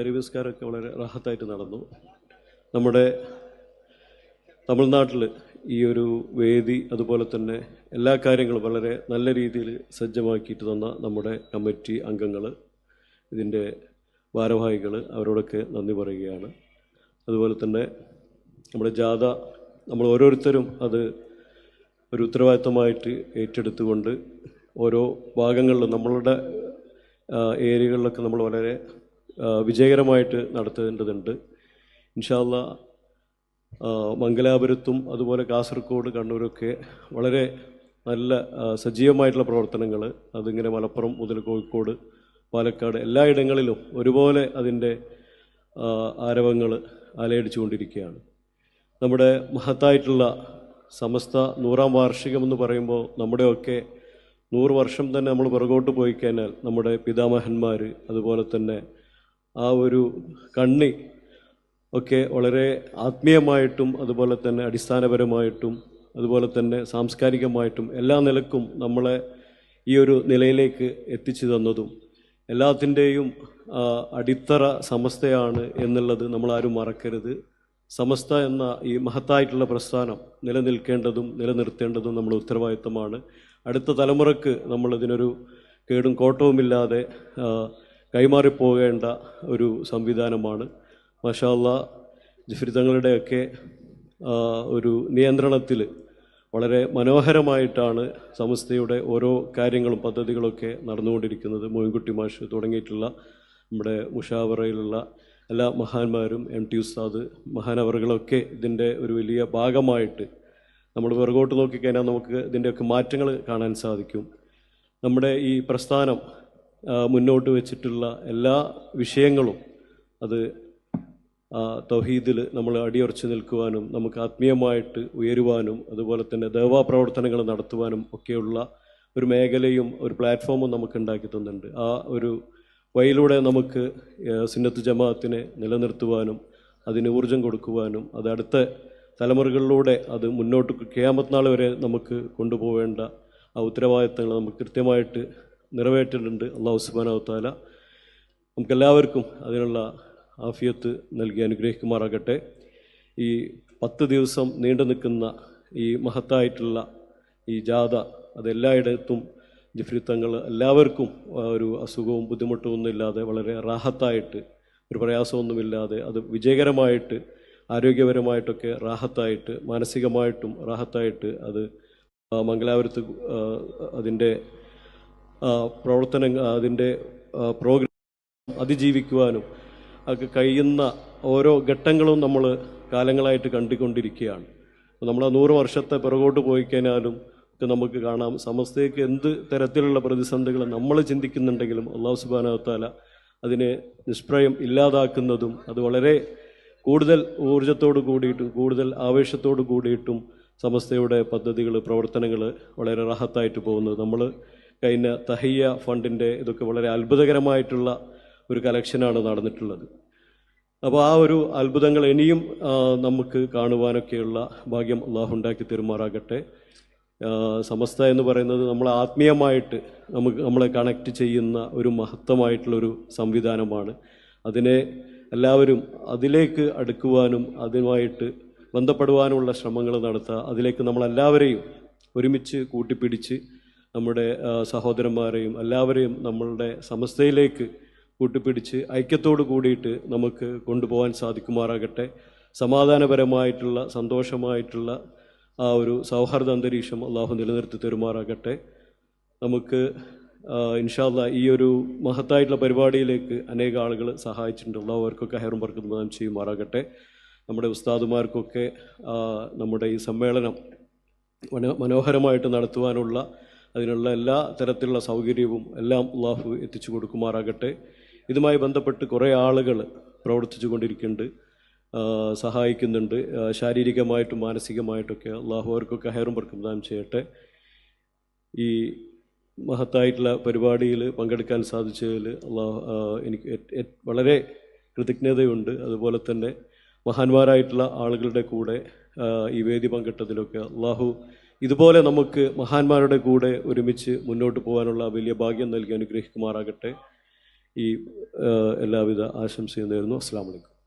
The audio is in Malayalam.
പരിവിസ്കാരമൊക്കെ വളരെ റാഹത്തായിട്ട് നടന്നു. നമ്മുടെ തമിഴ്നാട്ടിൽ ഈ ഒരു വേദി അതുപോലെ തന്നെ എല്ലാ കാര്യങ്ങളും വളരെ നല്ല രീതിയിൽ സജ്ജമാക്കിയിട്ട് തന്ന നമ്മുടെ കമ്മിറ്റി അംഗങ്ങൾ ഇതിന്റെ ഭാരവാഹികൾ അവരോടൊക്കെ നന്ദി പറയുകയാണ്. അതുപോലെ തന്നെ നമ്മുടെ ജാഥ നമ്മൾ ഓരോരുത്തരും അത് ഒരു ഉത്തരവാദിത്തമായിട്ട് ഏറ്റെടുത്തുകൊണ്ട് ഓരോ ഭാഗങ്ങളിലും നമ്മളുടെ ഏരിയകളിലൊക്കെ നമ്മൾ വളരെ വിജയകരമായിട്ട് നടത്തേണ്ടതുണ്ട്. ഇൻഷാല്ല മംഗലാപുരത്തും അതുപോലെ കാസർഗോഡ് കണ്ണൂരൊക്കെ വളരെ നല്ല സജീവമായിട്ടുള്ള പ്രവർത്തനങ്ങൾ അതിങ്ങനെ മലപ്പുറം മുതൽ കോഴിക്കോട് പാലക്കാട് എല്ലായിടങ്ങളിലും ഒരുപോലെ അതിന്റെ ആരവങ്ങൾ അലയടിച്ചുകൊണ്ടിരിക്കുകയാണ് നമ്മുടെ മഹത്തായിട്ടുള്ള സമസ്ത നൂറാം വാർഷികം എന്ന് പറയുമ്പോൾ നമ്മുടെയൊക്കെ നൂറ് വർഷം തന്നെ നമ്മൾ പുറകോട്ട് പോയി കഴിഞ്ഞാൽ നമ്മുടെ പിതാമഹന്മാർ അതുപോലെ തന്നെ ആ ഒരു കണ്ണി ഒക്കെ വളരെ ആത്മീയമായിട്ടും അതുപോലെ തന്നെ അടിസ്ഥാനപരമായിട്ടും അതുപോലെ തന്നെ സാംസ്കാരികമായിട്ടും എല്ലാ നിലക്കും നമ്മളെ ഈ ഒരു നിലയിലേക്ക് എത്തിച്ചു തന്നതും എല്ലാത്തിന്റെയും അടിത്തറ സമസ്തയാണ് എന്നുള്ളത് നമ്മളാരും മറക്കരുത്. സമസ്ത എന്ന ഈ മഹത്തായിട്ടുള്ള പ്രസ്ഥാനം നിലനിൽക്കേണ്ടതും നിലനിർത്തേണ്ടതും നമ്മുടെ ഉത്തരവാദിത്തമാണ്. അടുത്ത തലമുറയ്ക്ക് നമ്മളതിനൊരു കേടും കോട്ടവുമില്ലാതെ കൈമാറിപ്പോകേണ്ട ഒരു സംവിധാനമാണ്. മഷാല്ല ജിഫ്രി തങ്ങളുടെയൊക്കെ ഒരു നിയന്ത്രണത്തിൽ വളരെ മനോഹരമായിട്ടാണ് സമസ്തയുടെ ഓരോ കാര്യങ്ങളും പദ്ധതികളൊക്കെ നടന്നുകൊണ്ടിരിക്കുന്നത്. മോയിൻകുട്ടി മാഷ് തുടങ്ങിയിട്ടുള്ള നമ്മുടെ മുഷാവറയിലുള്ള എല്ലാ മഹാന്മാരും എം ടി ഉസ്താദ് മഹാനവറുകളൊക്കെ ഇതിന്റെ ഒരു വലിയ ഭാഗമായിട്ട് നമ്മൾ പുറകോട്ട് നോക്കിക്കഴിഞ്ഞാൽ നമുക്ക് ഇതിന്റെയൊക്കെ മാറ്റങ്ങൾ കാണാൻ സാധിക്കും. നമ്മുടെ ഈ പ്രസ്ഥാനം മുന്നോട്ട് വെച്ചിട്ടുള്ള എല്ലാ വിഷയങ്ങളും അത് തൗഹീദിൽ നമ്മൾ അടിയുറച്ച് നിൽക്കുവാനും നമുക്ക് ആത്മീയമായിട്ട് ഉയരുവാനും അതുപോലെ തന്നെ ദേവാ പ്രവർത്തനങ്ങൾ നടത്തുവാനും ഒക്കെയുള്ള ഒരു മേഖലയും ഒരു പ്ലാറ്റ്ഫോമും നമുക്ക് ഉണ്ടാക്കി തന്നിട്ടുണ്ട്. ആ ഒരു വഴിയിലൂടെ നമുക്ക് സിന്നത്ത് ജമാഅത്തിനെ നിലനിർത്തുവാനും അതിന് ഊർജം കൊടുക്കുവാനും അത് അടുത്ത തലമുറകളിലൂടെ അത് മുന്നോട്ട് ക്യാമത്നാൾ നാൾ വരെ നമുക്ക് കൊണ്ടുപോവേണ്ട ആ ഉത്തരവാദിത്തങ്ങൾ നമുക്ക് കൃത്യമായിട്ട് നിറവേറ്റിട്ടുണ്ട് അള്ളാഹു സുബാനാവത്താല നമുക്കെല്ലാവർക്കും അതിനുള്ള ആഫിയത്ത് നൽകി അനുഗ്രഹിക്കുമാറാകട്ടെ. ഈ പത്ത് ദിവസം നീണ്ടു നിൽക്കുന്ന ഈ മഹത്തായിട്ടുള്ള ഈ ജാഥ അതെല്ലായിടത്തും ജിഫ്രിത്തങ്ങൾ എല്ലാവർക്കും ഒരു അസുഖവും ബുദ്ധിമുട്ടും ഒന്നും ഇല്ലാതെ വളരെ റാഹത്തായിട്ട് ഒരു പ്രയാസമൊന്നുമില്ലാതെ അത് വിജയകരമായിട്ട് ആരോഗ്യപരമായിട്ടൊക്കെ റാഹത്തായിട്ട് മാനസികമായിട്ടും റാഹത്തായിട്ട് അത് മംഗലാപുരത്ത് അതിന്റെ പ്രവർത്തനങ്ങൾ അതിന്റെ പ്രോഗ്രാം അതിജീവിക്കുവാനും ഒക്കെ കഴിയുന്ന ഓരോ ഘട്ടങ്ങളും നമ്മൾ കാലങ്ങളായിട്ട് കണ്ടുകൊണ്ടിരിക്കുകയാണ്. നമ്മൾ ആ നൂറ് വർഷത്തെ പിറകോട്ട് പോയി കഴിഞ്ഞാലും ഒക്കെ നമുക്ക് കാണാം. സമസ്തയ്ക്ക് എന്ത് തരത്തിലുള്ള പ്രതിസന്ധികൾ നമ്മൾ ചിന്തിക്കുന്നുണ്ടെങ്കിലും അള്ളാഹു സുബാനവത്താല അതിനെ നിഷ്പ്രയം ഇല്ലാതാക്കുന്നതും അത് വളരെ കൂടുതൽ ഊർജത്തോട് കൂടിയിട്ടും കൂടുതൽ ആവേശത്തോട് കൂടിയിട്ടും സമസ്തയുടെ പദ്ധതികൾ പ്രവർത്തനങ്ങൾ വളരെ റാഹത്തായിട്ട് പോകുന്നത് നമ്മൾ കഴിഞ്ഞ തഹയ്യ ഫണ്ടിന്റെ ഇതൊക്കെ വളരെ അത്ഭുതകരമായിട്ടുള്ള ഒരു കലക്ഷനാണ് നടന്നിട്ടുള്ളത്. അപ്പോൾ ആ ഒരു അത്ഭുതങ്ങൾ ഇനിയും നമുക്ക് കാണുവാനൊക്കെയുള്ള ഭാഗ്യം അള്ളാഹു ഉണ്ടാക്കി തെരുമാറാകട്ടെ. സമസ്ത എന്ന് പറയുന്നത് നമ്മളെ ആത്മീയമായിട്ട് നമുക്ക് നമ്മളെ കണക്റ്റ് ചെയ്യുന്ന ഒരു മഹത്വമായിട്ടുള്ളൊരു സംവിധാനമാണ്. അതിനെ എല്ലാവരും അതിലേക്ക് അടുക്കുവാനും അതുമായിട്ട് ബന്ധപ്പെടുവാനുമുള്ള ശ്രമങ്ങൾ നടത്തുക അതിലേക്ക് നമ്മളെല്ലാവരെയും ഒരുമിച്ച് കൂട്ടിപ്പിടിച്ച് നമ്മുടെ സഹോദരന്മാരെയും എല്ലാവരെയും നമ്മളുടെ സമസ്തയിലേക്ക് കൂട്ടിപ്പിടിച്ച് ഐക്യത്തോട് കൂടിയിട്ട് നമുക്ക് കൊണ്ടുപോകാൻ സാധിക്കുമാറാകട്ടെ. സമാധാനപരമായിട്ടുള്ള സന്തോഷമായിട്ടുള്ള ആ ഒരു സൗഹാർദ്ദ അന്തരീക്ഷം അള്ളാഹു നിലനിർത്തി തരുമാറാകട്ടെ. നമുക്ക് ഇൻഷാല്ല ഈ ഒരു മഹത്തായിട്ടുള്ള പരിപാടിയിലേക്ക് അനേക ആളുകൾ സഹായിച്ചിട്ടുണ്ട്. അവർക്കൊക്കെ ഹെറും വർക്കും പ്രദാനം ചെയ്യുമാറാകട്ടെ. നമ്മുടെ ഉസ്താദുമാർക്കൊക്കെ നമ്മുടെ ഈ സമ്മേളനം മനോഹരമായിട്ട് നടത്തുവാനുള്ള അതിനുള്ള എല്ലാ തരത്തിലുള്ള സൗകര്യവും എല്ലാം അള്ളാഹു എത്തിച്ചു കൊടുക്കുമാറാകട്ടെ. ഇതുമായി ബന്ധപ്പെട്ട് കുറേ ആളുകൾ പ്രവർത്തിച്ചു കൊണ്ടിരിക്കുന്നുണ്ട് സഹായിക്കുന്നുണ്ട്. ശാരീരികമായിട്ടും മാനസികമായിട്ടൊക്കെ അള്ളാഹു അവർക്കൊക്കെ ഹെയറും വർക്കും ദാനം ചെയ്യട്ടെ. ഈ മഹത്തായിട്ടുള്ള പരിപാടിയിൽ പങ്കെടുക്കാൻ സാധിച്ചതിൽ അള്ളാഹു എനിക്ക് വളരെ കൃതജ്ഞതയുണ്ട്. അതുപോലെ തന്നെ മഹാന്മാരായിട്ടുള്ള ആളുകളുടെ കൂടെ ഈ വേദി പങ്കിട്ടതിലൊക്കെ അള്ളാഹു ഇതുപോലെ നമുക്ക് മഹാന്മാരുടെ കൂടെ ഒരുമിച്ച് മുന്നോട്ട് പോകാനുള്ള വലിയ ഭാഗ്യം നൽകി അനുഗ്രഹിക്കുമാറാകട്ടെ. ഈ എല്ലാവിധ ആശംസയും നേരുന്നു. അസ്സാം വലൈക്കും